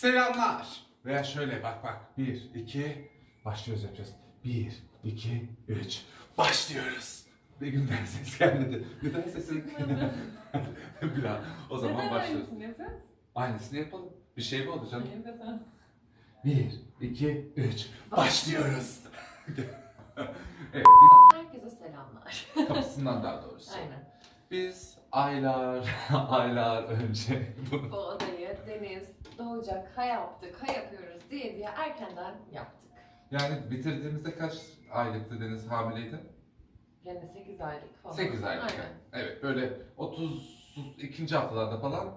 Selamlar. Veya şöyle bak bak. Bir, iki, başlıyoruz yapacağız. Bir, iki, üç, başlıyoruz. Bir günden ses gelmedi. Neden sesin? bir daha. O zaman Neden başlıyoruz. aynısını yapıyoruz? Aynısını yapalım. Bir şey mi? Hayır, neden? Bir, iki, üç, başlıyoruz. evet, Herkese selamlar. kapısından daha doğrusu. Aynen. Biz aylar, aylar önce bu odayı Deniz doğacak, ha yaptık, ha yapıyoruz diye diye erkenden yaptık. Yani bitirdiğimizde kaç aylıktı Deniz hamileydi? Yani 8 aylık falan. 8 aylık. Aynen. Evet böyle 32. haftalarda falan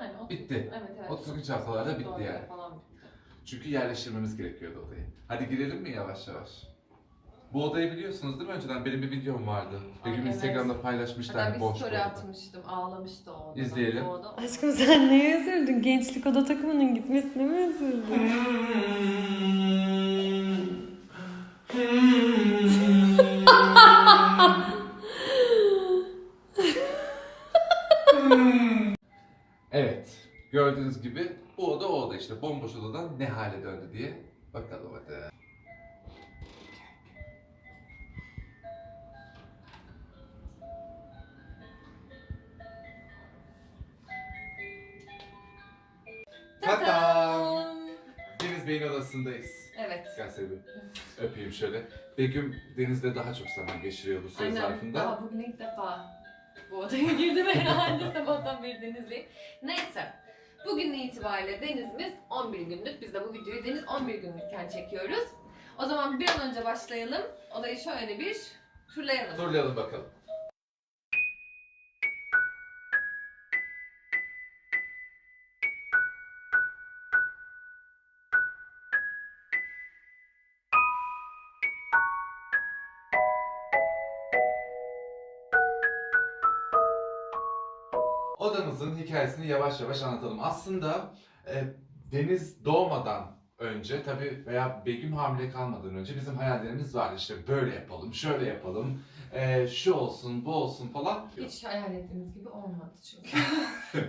Yani o- bitti. Evet evet. 32. haftalarda bitti yani. Falan bitti. Çünkü yerleştirmemiz gerekiyordu odayı. Hadi girelim mi yavaş yavaş? Bu odayı biliyorsunuz değil mi önceden? Benim bir videom vardı. Begüm evet. Instagram'da paylaşmıştı Hatta hani bir boş story bir odada. atmıştım, ağlamıştı o odada. İzleyelim. O oda- Aşkım sen neye üzüldün? Gençlik oda takımının gitmesine mi üzüldün? Evet. Gördüğünüz gibi bu oda o oda işte. Bomboş odadan ne hale döndü diye. Bakalım hadi. Odasındayız. Evet. Gel seni bir öpeyim şöyle. Begüm Deniz'le daha çok zaman geçiriyor bu süre Aynen. zarfında. Daha bugün ilk defa bu odaya girdim herhalde sabahtan beri Deniz'leyim. Neyse. Bugün itibariyle Deniz'imiz 11 günlük. Biz de bu videoyu Deniz 11 günlükken çekiyoruz. O zaman bir an önce başlayalım. Odayı şöyle bir turlayalım. Turlayalım bakalım. Odamızın hikayesini yavaş yavaş anlatalım. Aslında e, Deniz doğmadan önce tabii veya Begüm hamile kalmadan önce bizim hayallerimiz vardı. İşte böyle yapalım, şöyle yapalım, e, şu olsun, bu olsun falan. Hiç hayal ettiğimiz gibi olmadı çünkü.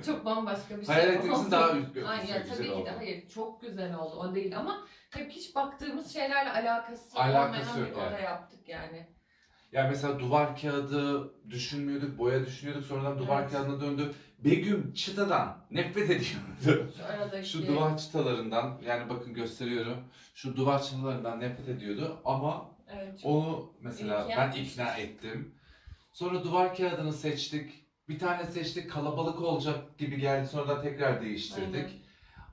çok bambaşka bir şey Hayal ettiğimizin daha üst Aynen güzel, tabii ki de hayır çok güzel oldu o değil ama hep hiç baktığımız şeylerle alakası, Alakası olmayan bir oda yani. yaptık yani. Yani mesela duvar kağıdı düşünmüyorduk, boya düşünüyorduk, sonradan duvar Evet. kağıdına döndü. Begüm çıtadan nefret ediyordu. Şu aradaki Şu duvar çıtalarından, yani bakın gösteriyorum. Şu duvar çıtalarından nefret ediyordu ama evet, onu mesela ki ben ikna ettim. Sonra duvar kağıdını seçtik. Bir tane seçtik kalabalık olacak gibi geldi sonradan tekrar değiştirdik. Aynen.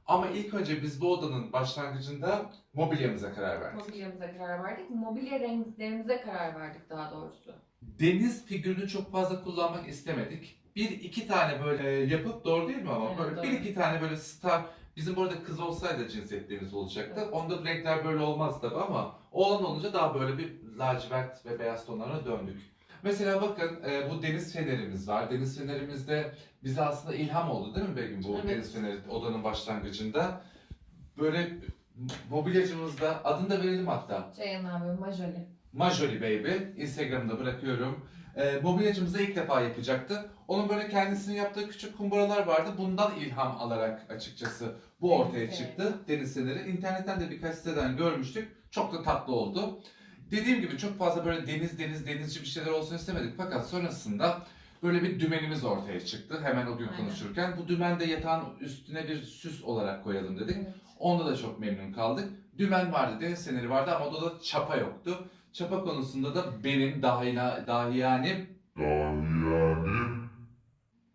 Ama ilk önce biz bu odanın başlangıcında mobilyamıza karar verdik. Mobilyamıza karar verdik. Mobilya renklerimize karar verdik daha doğrusu. Deniz figürünü çok fazla kullanmak istemedik. Bir iki tane böyle e, yapıp doğru değil mi ama Evet, böyle doğru. bir iki tane böyle star bizim burada kız olsaydı cinsiyetlerimiz olacaktı. Evet. Onda renkler böyle olmaz tabi ama oğlan olunca daha böyle bir lacivert ve beyaz tonlara döndük. Mesela bakın e, bu deniz fenerimiz var. Deniz fenerimizde bize aslında ilham oldu değil mi Begüm bu Evet. deniz feneri odanın başlangıcında. Böyle mobilyacımızda adını da verelim hatta. Ceyhan abi, Majoli. Majoli Baby. Instagram'da bırakıyorum. E, mobilyacımızda ilk defa yapacaktı. Onun böyle kendisinin yaptığı küçük kumbaralar vardı. Bundan ilham alarak açıkçası bu ortaya çıktı. Deniz feneri. İnternetten de birkaç siteden görmüştük. Çok da tatlı oldu. Dediğim gibi çok fazla böyle deniz deniz denizci bir şeyler olsun istemedik. Fakat sonrasında böyle bir dümenimiz ortaya çıktı. Hemen o gün Aynen. konuşurken. Bu dümen de yatağın üstüne bir süs olarak koyalım dedik. Evet. Onda da çok memnun kaldık. Dümen vardı, deniz feneri vardı ama odada çapa yoktu. Çapa konusunda da benim dahila, dahiyane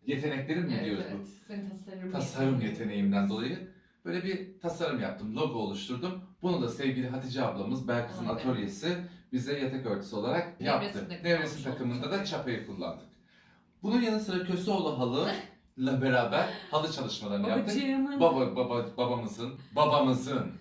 yeteneklerim mi Evet, diyoruz evet. bu? Senin tasarım. Tasarım yeteneğimden dolayı böyle bir tasarım yaptım, logo oluşturdum. Bunu da sevgili Hatice ablamız Belkıs'ın Aynen. atölyesi bize yatak örtüsü olarak yaptı. Nevresim takımında da çapayı kullandık. Bunun yanı sıra Köseoğlu halı'la beraber halı çalışmalarını yaptık. Babacığımın. Baba, baba, babamızın, babamızın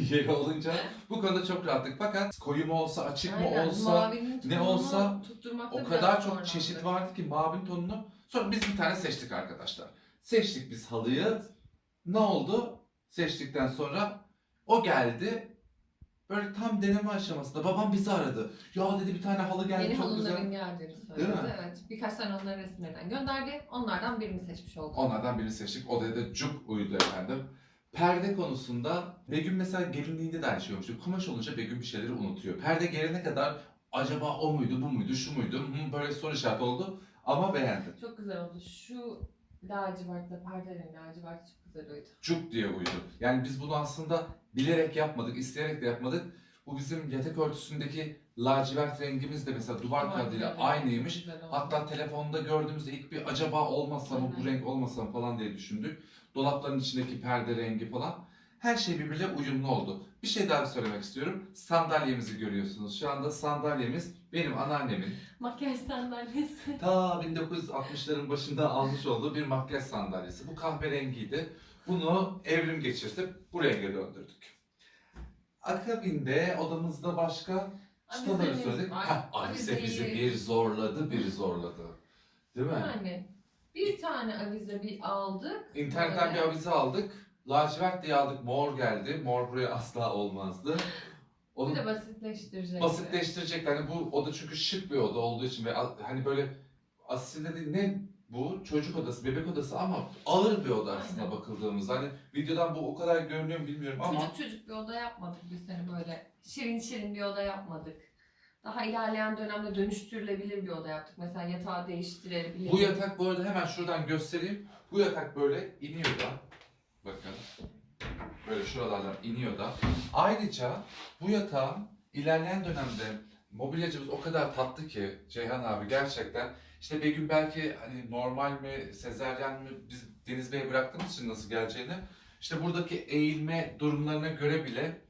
yeri olunca bu konuda çok rahattık. Fakat koyu mu olsa, açık mı Aynen, olsa mavinin ne tonunu olsa tutturmakta o biraz kadar çok zorlandık. çeşit vardı ki mavin tonunu. Sonra biz bir tane seçtik arkadaşlar. Seçtik biz halıyı. Ne oldu? Seçtikten sonra o geldi. böyle tam deneme aşamasında babam bizi aradı. Ya dedi bir tane halı geldi Yeni çok güzel. geldiğini söyledi. Değil mi? Evet. Birkaç tane onların resimlerinden gönderdi. Onlardan birini seçmiş olduk. Onlardan birini seçtik. Odaya da cuk uyudu efendim. Perde konusunda Begüm mesela gelinliğinde de aynı şey olmuştu. Kumaş olunca Begüm bir şeyleri unutuyor. Perde gelene kadar acaba o muydu, bu muydu, şu muydu? Hı, böyle soru işareti oldu. Ama beğendim. Çok güzel oldu. Şu lacivertle perdelerin lacivert çok güzel uydu. Cuk diye uydu. Yani biz bunu aslında bilerek yapmadık, isteyerek de yapmadık. Bu bizim yatak örtüsündeki lacivert rengimiz de mesela duvar kağıdıyla Çok aynıymış. güzel oldu. Hatta telefonda gördüğümüzde ilk bir acaba olmasa mı bu Aynen. renk olmasa mı falan diye düşündük. Dolapların içindeki perde rengi falan. Her şey birbiriyle uyumlu oldu. Bir şey daha söylemek istiyorum. Sandalyemizi görüyorsunuz. Şu anda sandalyemiz benim anneannemin Makyaj sandalyesi. ta 1960'ların başında almış olduğu bir makyaj sandalyesi. Bu kahverengiydi. Bunu evrim geçirtip bu renge döndürdük. Akabinde odamızda başka Avizemiz söyledik. Heh, avize bizi bir zorladı, bir zorladı. Değil mi? Yani bir tane avize bir aldık. İnternetten bir Böyle. avize aldık. Lacivert diye aldık. Mor geldi. Mor buraya asla olmazdı. Bir Onu de basitleştirecek. basitleştirecekler. Hani bu oda çünkü şık bir oda olduğu için ve hani böyle aslında ne bu çocuk odası, bebek odası ama ağır bir oda aslında Aynen. bakıldığımızda. Hani videodan bu o kadar görünüyor mu bilmiyorum ama Çocuk çocuk bir oda yapmadık biz seni böyle şirin şirin bir oda yapmadık. Daha ilerleyen dönemde dönüştürülebilir bir oda yaptık. Mesela yatağı değiştirilebilir. bu yatak bu arada hemen şuradan göstereyim. Bu yatak böyle iniyor da. Bakın. Böyle şuralardan iniyor da. Ayrıca bu yatağın ilerleyen dönemde mobilyacımız o kadar tatlı ki Ceyhan abi gerçekten işte Begüm belki hani normal mi, sezeryen mi biz Deniz Bey'e bıraktığımız için nasıl geleceğini işte buradaki eğilme durumlarına göre bile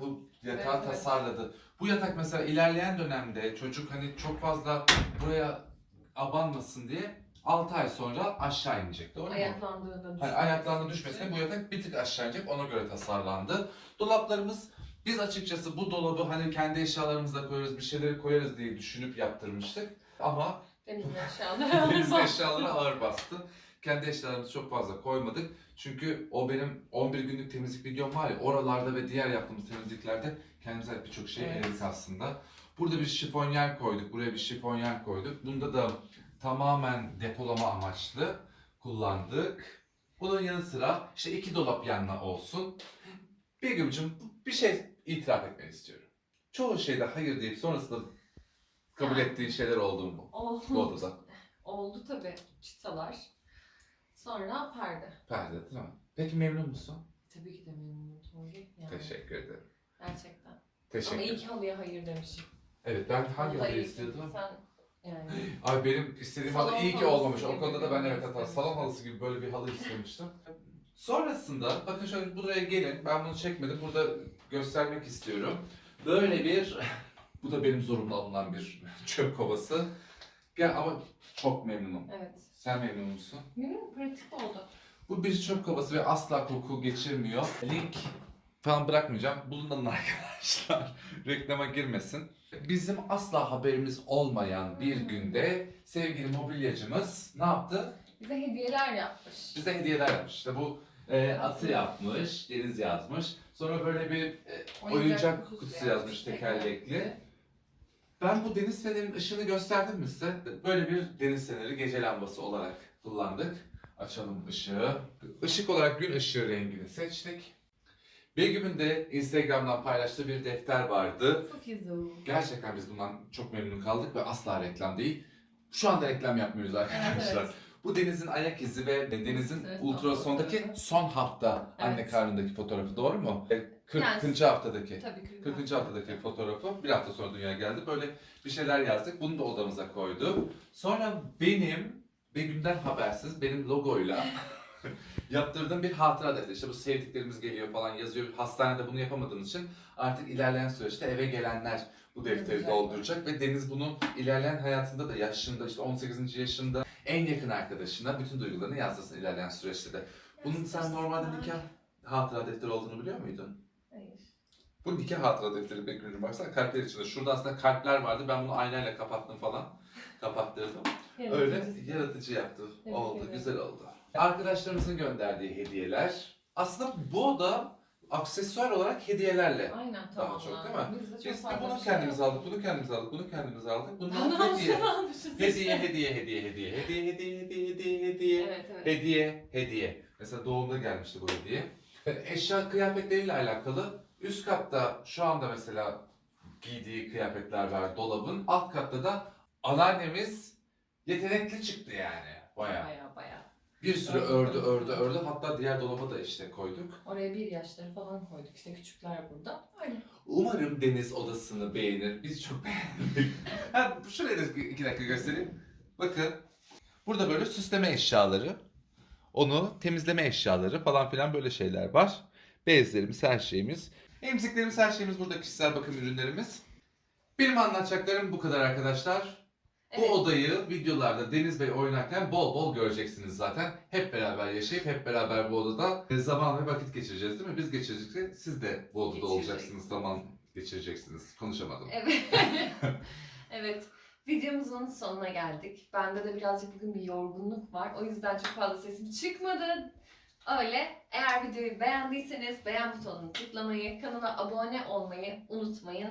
bu yatağı Evet, evet. tasarladı. Bu yatak mesela ilerleyen dönemde çocuk hani çok fazla buraya abanmasın diye 6 ay sonra aşağı inecek. Doğru mu? Ayaklandığında Hani ayaklarına düşmesine bu yatak bir tık aşağı inecek ona göre tasarlandı. Dolaplarımız biz açıkçası bu dolabı hani kendi eşyalarımızla koyarız bir şeyleri koyarız diye düşünüp yaptırmıştık. Ama Denizin aşağıda. Denizin eşyaları ağır bastı. Kendi eşyalarımızı çok fazla koymadık. Çünkü o benim 11 günlük temizlik videom var ya oralarda ve diğer yaptığımız temizliklerde kendimize ait birçok şey Evet. eledik aslında. Burada bir şifonyer koyduk. Buraya bir şifonyer koyduk. Bunda da tamamen depolama amaçlı kullandık. Bunun yanı sıra işte iki dolap yanına olsun. Begüm'cüm bir şey itiraf etmeni istiyorum. Çoğu şeyde hayır deyip sonrasında kabul ettiğin şeyler oldu mu bu Oldu. odada? Oldu tabii. Çıtalar. Sonra perde. Perde değil mi? Peki memnun musun? Tabii ki de memnunum Tolga. Yani Teşekkür ederim. Gerçekten. Ama Teşekkür ilk ederim. halıya hayır demişim. Evet ben hangi halıyı istiyordum? Sen yani Ay benim istediğim halı iyi ki olmamış. O konuda da ben evet hata istemiştim. salon halısı gibi böyle bir halı istemiştim. Sonrasında bakın şöyle buraya gelin. Ben bunu çekmedim. Burada göstermek istiyorum. Böyle bir bu da benim zorumlu alınan bir çöp kovası. Gel ama çok memnunum. evet. Sen memnun musun? Memnun pratik oldu. Bu bir çöp kovası ve asla koku geçirmiyor. Link falan bırakmayacağım. Bulunun arkadaşlar. Reklama girmesin. Bizim asla haberimiz olmayan bir günde sevgili mobilyacımız ne yaptı? Bize hediyeler yapmış. Bize hediyeler yapmış. İşte bu e, atı yapmış, deniz yazmış. Sonra böyle bir e, oyuncak kutusu yazmış tekerlekli. Ben bu deniz fenerinin ışığını gösterdim mi size? Böyle bir deniz feneri gece lambası olarak kullandık. Açalım ışığı. Işık olarak gün ışığı rengini seçtik. Begüm'ün de Instagram'dan paylaştığı bir defter vardı. Gerçekten biz bundan çok memnun kaldık ve asla reklam değil. Şu anda reklam yapmıyoruz arkadaşlar. Evet, Bu Deniz'in ayak izi ve Deniz'in Evet, ultrasondaki son hafta anne Evet. karnındaki fotoğrafı doğru mu? E, 40. Yani- haftadaki. Tabii ki. 40. haftadaki fotoğrafı bir hafta sonra dünya geldi. Böyle bir şeyler yazdık. Bunu da odamıza koyduk. Sonra benim Begüm'den habersiz benim logoyla yaptırdığım bir hatıra defteri. İşte bu sevdiklerimiz geliyor falan yazıyor. Hastanede bunu yapamadığımız için artık ilerleyen süreçte eve gelenler bu defteri dolduracak ve Deniz bunu ilerleyen hayatında da yaşında işte 18. yaşında en yakın arkadaşına bütün duygularını yazdırsın ilerleyen süreçte de. Bunun sen normalde nikah hatıra defteri olduğunu biliyor muydun? Bu nikah hatıra defteri Bekir'cim baksana kalpler içinde. Şurada aslında kalpler vardı. Ben bunu aynayla kapattım falan. Kapattırdım. Öyle Yaratıcısı. yaratıcı yaptı. Evet, oldu, evet. güzel oldu. Arkadaşlarımızın gönderdiği hediyeler. Aslında bu oda aksesuar olarak hediyelerle. Aynen Daha tamam. çok değil mi? Biz de çok Biz de fazla bunu bir şey kendimiz aldık, bunu kendimiz aldık, bunu kendimiz aldık. Bunlar hediye. almışız Hediye, işte. hediye, hediye, hediye, hediye, hediye, hediye, hediye, hediye. Evet evet. Hediye, hediye. Mesela doğumda gelmişti bu hediye. Eşya kıyafetleriyle alakalı üst katta şu anda mesela giydiği kıyafetler var dolabın. Alt katta da anneannemiz yetenekli çıktı yani. Baya. Baya baya. Bir sürü ördü, ördü, ördü. Hatta diğer dolaba da işte koyduk. Oraya bir yaşları falan koyduk. İşte küçükler burada. Öyle. Umarım Deniz odasını beğenir. Biz çok beğendik. ha, şurayı da iki dakika göstereyim. Bakın. Burada böyle süsleme eşyaları. Onu temizleme eşyaları falan filan böyle şeyler var. Bezlerimiz, her şeyimiz. Emziklerimiz, her şeyimiz burada kişisel bakım ürünlerimiz. Benim anlatacaklarım bu kadar arkadaşlar. Evet. Bu odayı videolarda Deniz Bey oynarken bol bol göreceksiniz zaten. Hep beraber yaşayıp hep beraber bu odada zaman ve vakit geçireceğiz değil mi? Biz geçirecekse siz de bu odada olacaksınız, zaman geçireceksiniz. Konuşamadım. Evet. evet. Videomuzun sonuna geldik. Bende de birazcık bugün bir yorgunluk var. O yüzden çok fazla sesim çıkmadı. Öyle. Eğer videoyu beğendiyseniz beğen butonunu tıklamayı, kanala abone olmayı unutmayın.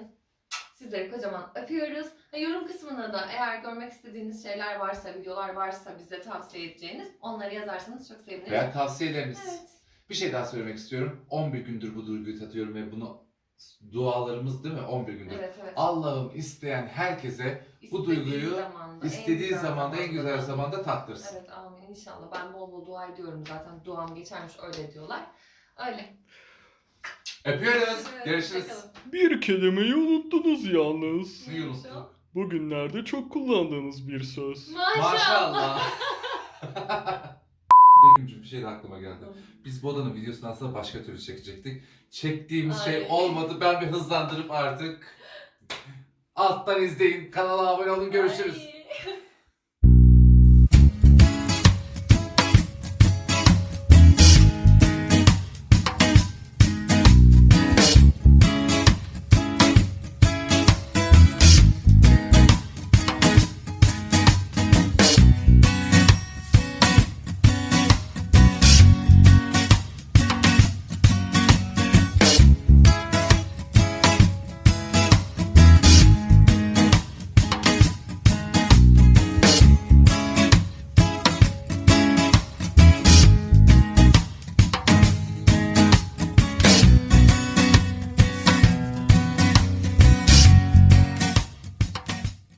Sizleri kocaman öpüyoruz. Yorum kısmına da eğer görmek istediğiniz şeyler varsa, videolar varsa bize tavsiye edeceğiniz onları yazarsanız çok seviniriz. Veya tavsiyeleriniz. Evet. Bir şey daha söylemek istiyorum. 11 gündür bu duyguyu tatıyorum ve bunu dualarımız değil mi? 11 gündür. Evet evet. Allah'ım isteyen herkese bu İstediği duyguyu zamanda, en istediği güzel zamanda en güzel zamanda. zamanda tattırsın. Evet amin inşallah. Ben bol bol dua ediyorum zaten. Duam geçermiş öyle diyorlar. Öyle. Öpüyoruz. Görüşürüz. Bir kelimeyi unuttunuz yalnız. Neyi unuttuk? Bugünlerde çok kullandığınız bir söz. Maşallah. Maşallah. Begüm'cüğüm bir şey de aklıma geldi. Biz bu odanın videosunu aslında başka türlü çekecektik. Çektiğimiz şey Ay. olmadı. Ben bir hızlandırıp artık alttan izleyin. Kanala abone olun. Görüşürüz. Ay.